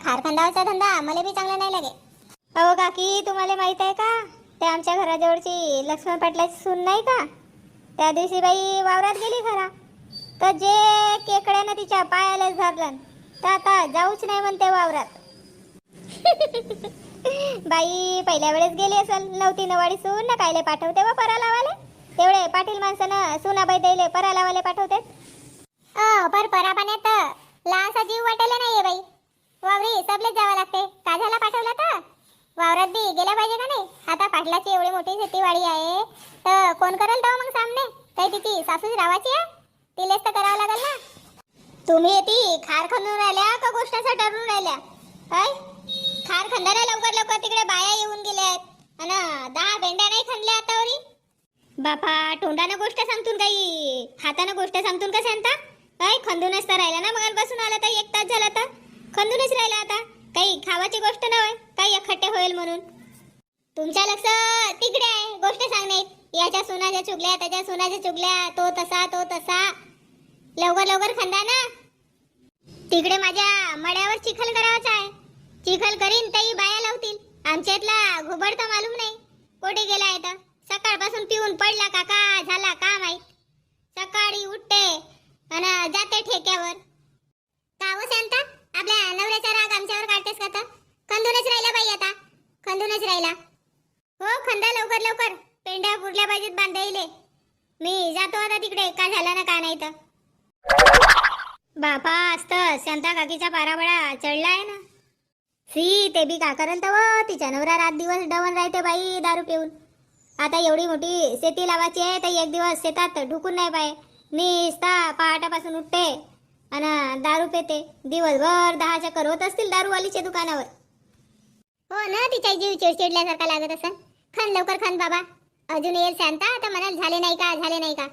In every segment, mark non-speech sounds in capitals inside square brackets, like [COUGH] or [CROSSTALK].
खारखंदावरचा धंदा मला बी चांगला नाही लागे. अहो काकी तुम्हाला माहीत आहे का? ते आमच्या घराजवळची लक्ष्मण पाटलाची सून नाही का? त्या दिवशी बाई वावरात गेली खरा. तर जे केकड्यानं तिच्या पायाला झाडलं तर आता जाऊच नाही म्हणते वावरात. [LAUGHS] बाई पहिल्या वेळेस गेली असेल नव्हती नवाडी सून ना कायले पाठवते व परा लावाले तेवढे पाटील माणसानं सुनाबाई द्यायले परा लावाले पाठवते पर परा पाण्यात लहानसा जीव वाटायला नाहीये बाई. वावरी सबलेच जावं लागते काझाला पाठवलं तर? वावरात बी गेल्या पाहिजे का नाही? आता पाटलाची एवढी मोठी शेतीवाडी आहे. तर कोण करेल तेव्हा मग सामने? काही तिची सासूच रावाची आहे? तिलेच तर करावं लागेल ना. तुम्ही ती खार खणून राहिल्या का गोष्टाचा ठरून राहिल्या? काय खार खंदाऱ्या लवकर लवकर तिकडे बाया येऊन गेल्या आहेत अन दहा भेंड्या नाही खणल्या आतावरी बापा तोंडानं गोष्ट सांगतून काही हातानं गोष्ट सांगतून का सांगता काय खंदूनच तर राहिला ना मग बसून आला तर एक तास खंदूनच राहिला आता. काही खावाची गोष्ट नव्हे काही अखट्टे होईल म्हणून. तुमच्या लक्ष तिकडे आहे गोष्ट सांगण्यात याच्या सोनाच्या चुगल्या त्याच्या सोनाच्या चुगल्या तो तसा तो तसा. लवकर लवकर खंदा ना. तिकडे माझ्या मड्यावर चिखल करावाचा आहे. चिखल करीन तरी बाया लावतील. आमच्यातला घुबड तर मालूम नाही. कोठे गेला तर सकाळपासून पिऊन पडला काका झाला का माहीत? सकाळी उठते आणि जाते ठेके का हो शांता आपल्या नवऱ्याचा राग आमच्यावर काढतेस का तर खंदूनच राहिला बाई आता खंदूनच राहिला हो खंदा लवकर लवकर पेंड्या पुरल्या पाहिजेत बांधायले मी जातो आता तिकडे. का झाला ना का नाही तर? बापा असत शांता काकीचा पाराबडा चढला आहे ना. सी ते बी का करल तव? तिच्या नवरा रात दिवस डवन राहते बाई दारू पिऊन. आता एवढी मोठी शेती लावायची आहे तर एक दिवस शेतात ढुकून नाही पाय निसता पहाटापासून उठते आणि दारू पेते. दिवसभर दहा चक्कर होत असतील दारूवालीच्या दुकानावर. हो ना तिच्या जीव चिडचिडल्यासारखा लागत असेल खान लवकर खान बाबा. अजून येईल शांता? आता मला झाले नाही का? झाले नाही का?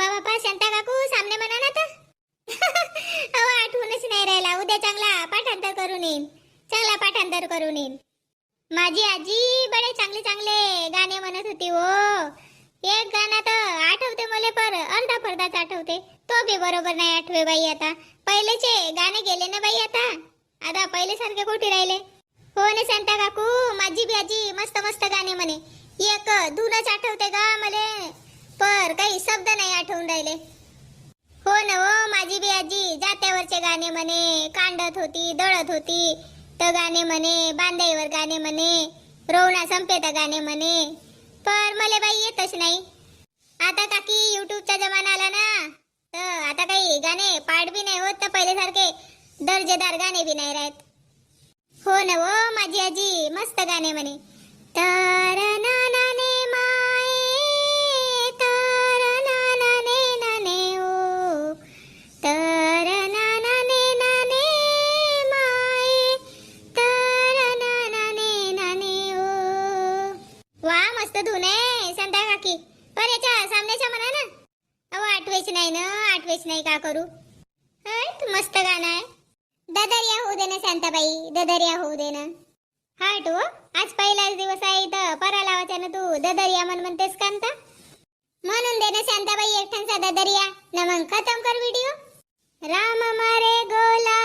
बाबा बाबा शांता काकू सामने म्हणा ना तर [LAUGHS] अहो आठवणच नाही राहिला. उद्या चांगला पाठांतर करून येईन. चांगला पाठांतर करून येईन. माझी आजी बडे चांगले चांगले गाणे म्हणत होती हो. एक गाणं तर आठवते मला पर अर्धा पर्धाच आठवते. तो बी बरोबर नाही आठवे बाई आता. पहिलेचे गाणे गेले ना बाई आता. आता पहिले सारखे कुठे राहिले. हो ना शांता काकू माझी बी आजी मस्त मस्त गाणे म्हणे. एक धुनच आठवते का मले. पर काही शब्द नाही आठवून राहिले. हो ना हो माझी बी आजी जात्यावरचे गाणे म्हणे कांडत होती दळत होती तर गाणे म्हणे बांधाईवर गाणे म्हणे रोवणा संपेत गाणे म्हणे. पर मले बाई येतच नाही. आता काकी युट्यूबचा जमाना आला ना तर आता काही गाणे पाठ बी नाही होत तर पहिल्यासारखे दर्जेदार गाणे बी नाही राहत. हो ना हो माझी आजी मस्त गाणे म्हणे. तर आठवेच नाही ना आठवेच नाही का करू? हट, मस्त गाणं आहे. ददरिया होऊ दे ना शांताबाई ददरिया होऊ दे ना. हट हो? आज पहिलाच दिवस आहे इथं. परा लावायचा ना तू. ददरिया म्हण म्हणतेस कांता. म्हणून दे ना शांताबाई एकठांचा ददरिया. न मग खतम कर व्हिडिओ राम मारे गोला